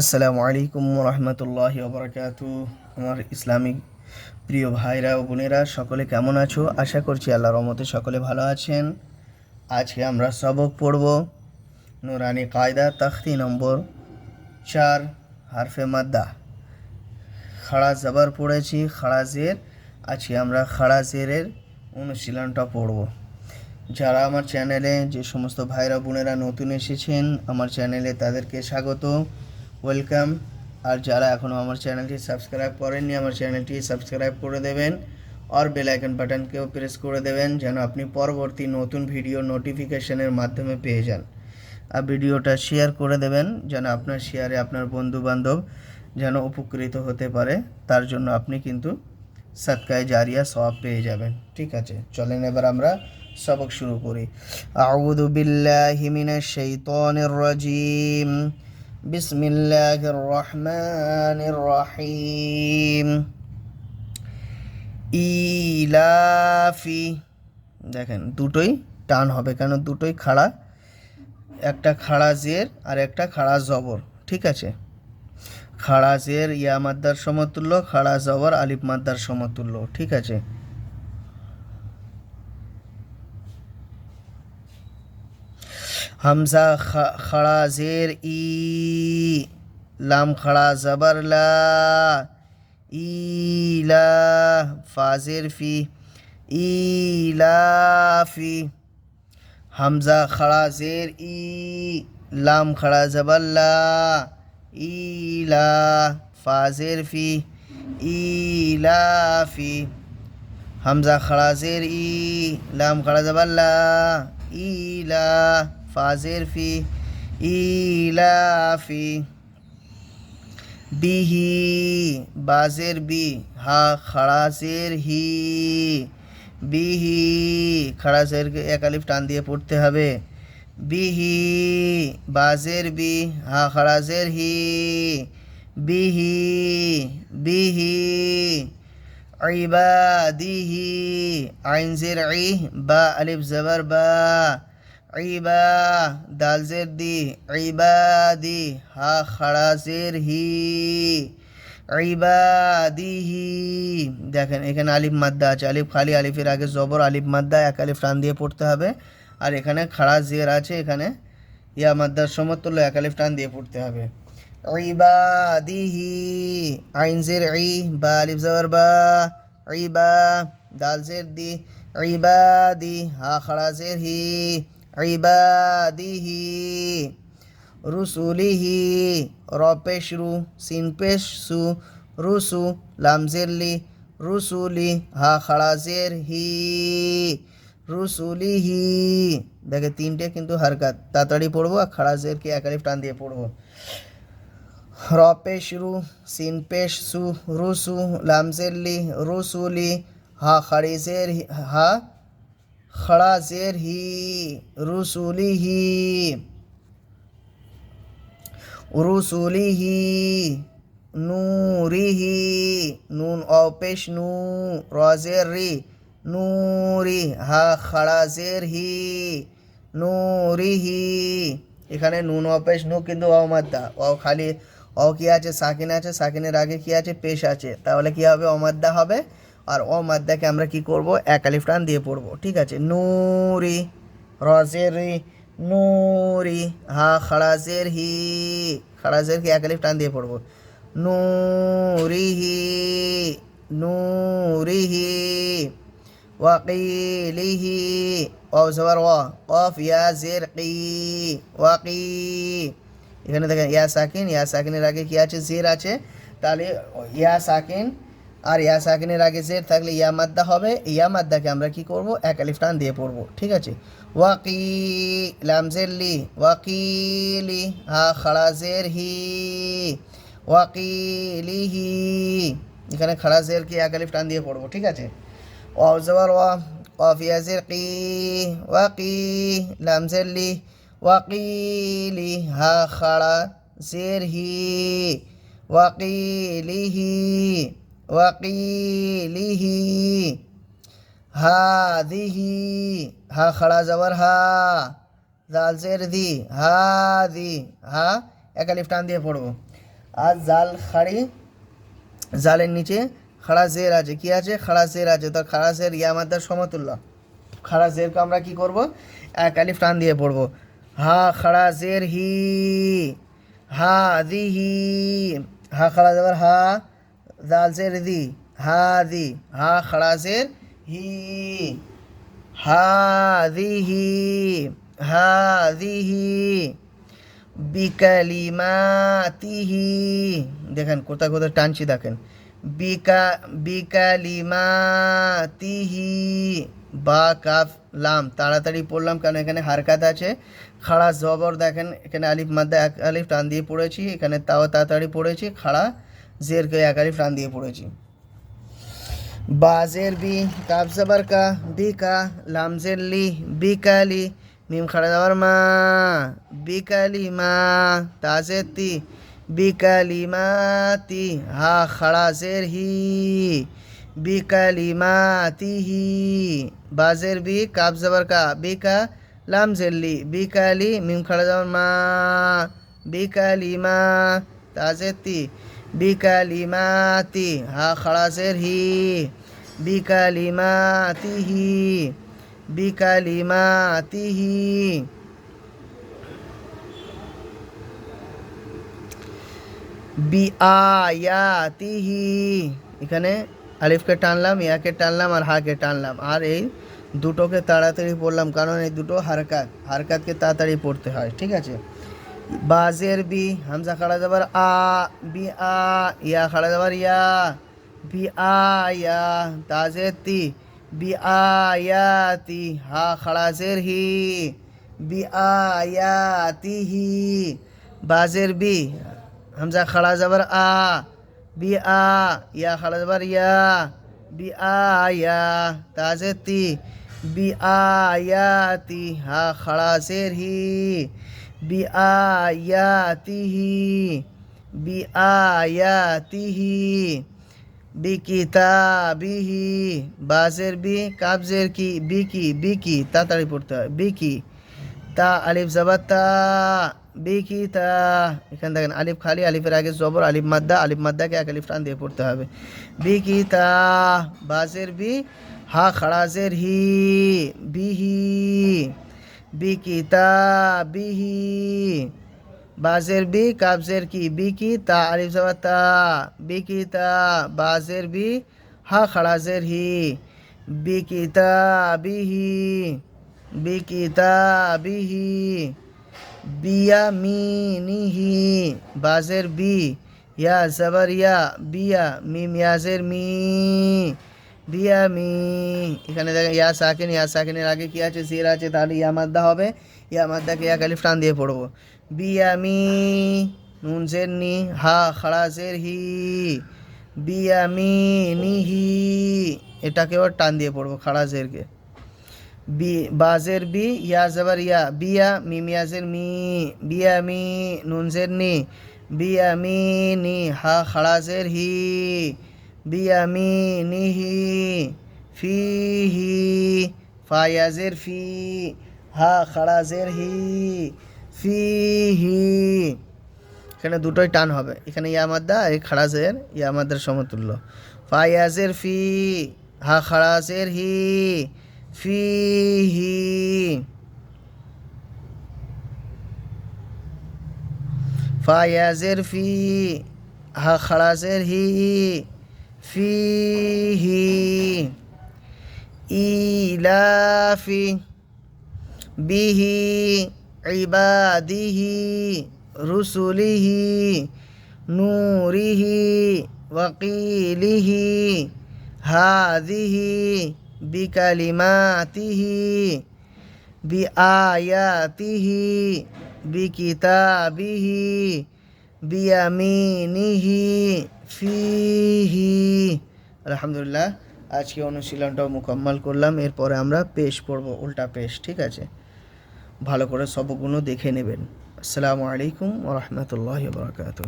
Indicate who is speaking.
Speaker 1: আসসালামু আলাইকুম রহমতুল্লাহ বরকাত আমার ইসলামিক প্রিয় ভাইরা ও বোনেরা, সকলে কেমন আছো? আশা করছি আল্লাহ রহমতে সকলে ভালো আছেন। আজকে আমরা সবক পড়ব নুরানি কায়দা, তাখতি নম্বর চার, হারফে মাদ্দা। খাড়া জবর পড়েছি, খাড়া জের। আজকে আমরা খাড়া অনুশীলনটা পড়ব। যারা আমার চ্যানেলে যে সমস্ত ভাইরা বোনেরা নতুন এসেছেন, আমার চ্যানেলে তাদেরকে স্বাগত। ওয়েলকাম। আর যারা এখনও আমার চ্যানেলটি সাবস্ক্রাইব করেননি, আমার চ্যানেলটি সাবস্ক্রাইব করে দেবেন আর বেল আইকন বাটনকেও প্রেস করে দেবেন যেন আপনি পরবর্তী নতুন ভিডিও নোটিফিকেশনের মাধ্যমে পেয়ে যান। আর ভিডিওটা শেয়ার করে দেবেন যেন আপনার শেয়ারে আপনার বন্ধু বান্ধব যেন উপকৃত হতে পারে। তার জন্য আপনি কিন্তু সৎকায় জারিয়া সওয়াব পেয়ে যাবেন। ঠিক আছে, চলেন এবার আমরা সবক শুরু করি। আউযু বিল্লাহি মিনাশ শাইতানির রাজিম। বিসমিল্লাহির রহমানির রহিম ইলাফি, দেখেন, দুটোই টান হবে, কেন দুটোই খাড়া? একটা খাড়া জের আর একটা খাড়া জবর, ঠিক আছে? খাড়া জের, ইয়া মাদ্দার সমতুল্য, খাড়া জবর, আলিফ মাদ্দার সমতুল্য, ঠিক আছে? হামজা খড়া জের ই, লাম খড়া জবর লা ইলা ফাজের ফি ইলাফি হামজা খড়া জের ই, লাম খড়া জবর লা ইলা ফাজের ফি ইলাফি হামজা খড়া জের ই, লাম খড়া জবর লা ইলা ফাজের ফি ইলাফি বিহি বাজের বি হা খাড়াজের হি বিহি খাড়াজেরকে এক আলিফ টান দিয়ে পড়তে হবে বিহি বাজের বি হা খাড়াজের হি বিহি বিহি ইবাদিহি আইন জের ই বা আলিফ জবর বা ইবা দাল জের দি ইবাদি হা খাড়া জের হি, ইবাদিহি। দেখেন, এখানে আলিফ মাদ্দা আছে। আলিফ খালি, আলিফের আগে জবর, আলিফ মাদ্দা, এক আলিফ টান দিয়ে পড়তে হবে। আর এখানে খাড়া জের আছে, এখানে ইয়া মাদ্দার সমতুল্য, এক আলিফ টান দিয়ে পড়তে হবে। ইবাদিহি আইন জের ই, বা, আলিফ জবর, বা ইবা দাল জের দি ইবাদি হা খাড়া জের হি। ইবাদিহি রুসুলিহি র পেশ রু সিন পেশ সু রুসু লামজেরলি রুসুলি হা খাড়া জের হি রুসুলিহি দেখে তিনটে কিন্তু হারকাত তাড়াতাড়ি পড়ব আর খাড়া জেরকে একালিফ টান দিয়ে পড়ব র পেশ রু সিন পেশ সু রুসু লামজেরলি রুসুলি হা খাড়ি জের হি- হা খড়া জের হি রুসুলিহি রুসুলিহি নূরিহি নুন অপেশ নু রজের রি নূরি হা খড়া জের হি নূরিহি এখানে নুন অপেশ নু কিন্তু অমাদ্দা অ খালি অ কি আছে সাকিন আছে সাকিনের আগে কি আছে পেশ আছে তাহলে কি হবে অমাদ্দা হবে আর অমাদ্দাকে আমরা কি করব? এক আলিফ টান দিয়ে পড়ব, ঠিক আছে? নূরি, রজের রি, নূরি, হা খাড়াজের হি খাড়াজের কি এক আলিফ টান দিয়ে পড়ব। নূরিহি নূরিহি ওয়াকিলিহি ও জবর ওয়া, কফ ইয়া জের কি ওয়াকি। এখানে দেখেন ইয়া সাকিন, ইয়া সাকিনের আগে কি আছে? জের আছে। তাহলে ইয়া সাকিন আর ইয়া সাকিনের আগে জের থাকলে ইয়া মাদ্দা হবে, ইয়া মাদ্দাকে আমরা কি করব? এক আলিফ টান দিয়ে পড়ব, ঠিক আছে? ওয়াকি লামজেরলি ওয়াকিলি, হা খাড়া জের হি ওয়াকিলিহি এখানে খাড়া জের কি এক আলিফ টান দিয়ে পড়ব, ঠিক আছে? ওয়াও জবর ওয়া ওয়াফ ইয়াজির কি ওয়াকি লামজেরলি ওয়াকিলি, হা খাড়া জের হি ওয়াকিলিহি ওয়াকিলিহি, হাদিহি, হা খড়া জবর, হা, জাল জের দি, হা দি, হা, এক আলিফ টান দিয়ে পড়ব। আর জাল খাড়ি, জালের নিচে খাড়া জের আছে। কি আছে? খাড়া জের আছে। তো খাড়া জের, ইয়া মাদ্দার সমতুল্য। খাড়া জেরকে আমরা কি করব? এক আলিফ টান দিয়ে পড়ব। হা খাড়া জের হি, হা দি হি, হা খাড়া যাবার হা জাল জের দি হা দি, হা খাড়া জের হি হাদিহি হাদিহি বিকালিমাতিহি। দেখেন কোথায় কোথায় টানছি দেখেন, বিকা, বিকালিমাতিহি, বা কাফ, লাম, তাড়াতাড়ি পড়লাম কারণ এখানে হারকাত আছে? খাড়া জবর দেখেন, এখানে আলিফ মাদ্দা এক আলিফ টান দিয়ে পড়েছি, এখানে তাও তাড়াতাড়ি পড়েছি, খাড়া জেরকে আলিফ টান দিয়ে পড়েছি। বাজের বি কাব জবর কা বি কা লামজের লি বিকালি মিম খাড়া যাবার মা বিকালি মা তাজের বিকালি মাতি হা খাড়া জের হি বিকালি মাতি হি বাজের বি কাব জবর কা বিকা লামজের লি বিকালি মিম খাড়া যাবার মা বিকালি মা তাজের বিকালিমাতি হা খাড়াসের হি বিকালিমাতিহি বিকালিমাতিহি বিআয়াতিহি এখানে আলিফকে টানলাম ইয়াকে টানলাম আর হাকে টানলাম আর এই দুটোকে তাড়াতাড়ি পড়লাম কারণ এই দুটো হারকাত হারকাতকে তাড়াতাড়ি পড়তে হয় ঠিক আছে বাজের বি, হামজা খাড়া যাবার আ, বি আ, ইয়া খাড়া যাবার ইয়া, বি আ, ইয়া তাজের তি, বি আ, ইয়া তি, হা খাড়া জের হি, বি আ, ইয়া তি হি বাজের বি, হামজা খাড়া যাবার আ, বি আ, ইয়া খাড়া যাবার ইয়া, বি আ, ইয়া তাজের তি, বি আ, ইয়া তি, হা খাড়া জের হি বিআয়াতিহি বিআয়াতিহি বিকিতাবিহি বাসের বি কাবজের কি বিকি বিকি তাড়াতাড়ি পড়তে হয় বিকি তা আলিফ জাবাত তা বিকি তা এখানে দেখেন আলিফ খালি আলিফের আগে জবর আলিফ মাদ্দা আলিফ মাদ্দাকে এক আলিফ টান দিয়ে পড়তে হবে বিকি তা বাসের বি হা খাড়াজের হি বিহি বিকিতাবিহি বাজের বি কাবজের কি বিকি তা আলিফ জবা তা বিকিতা বাজের বি হা খাড়াজের হি বিকিতাবিহি বিকিতাবিহি বিয়ামিনিহি বাজের বি ইয়া জবর ইয়া বিয়া মিম ইয়াজের মি বিয়ামি। এখানে দেখেন, ইয়া সাকিন, ইয়া সাকিনের আগে কি আছে? জের আছে, তাহলে ইয়া মাদ্দা হবে। ইয়া মাদ্দাকে এক আলিফ টান দিয়ে পড়ব। বিয়ামি, নুন জের নি, হা, খাড়া জের হি। বিয়ামি নিহি এটাকেও টান দিয়ে পড়ব, খাড়া জেরকে। বি বাজের বি, ইয়া জবর ইয়া। বিয়া মিম ইয়াজের মি। বিয়ামি, নুন জের নি। বিয়ামি, নি, হা খাড়াজের হি। বিয়ামিনিহি ফিহি ফায়াজের ফি হা খাড়াজের হি ফিহি এখানে দুটোই টান হবে। এখানে ইয়ামাদ্দা এই খাড়াজের ইয়ামাদ্দার সমতুল্য। ফায়াজের ফি হা খাড়াজের হি ফিহি। ফায়াজের ফি হা খাড়াজের হি فيه إيلاف به عباده رسله نوره وقيله هذه بكلماته بآياته بكتابه বিয়ামিনিহি, ফিহি। আলহামদুলিল্লাহ, আজকে অনুশীলনটাও মোকাম্মল করলাম, এরপরে আমরা পেশ পড়ব উল্টা পেশ, ঠিক আছে? ভালো করে সবগুলো দেখে নেবেন। আসসালামু আলাইকুম ওরহমতুল্লাহ বরকাত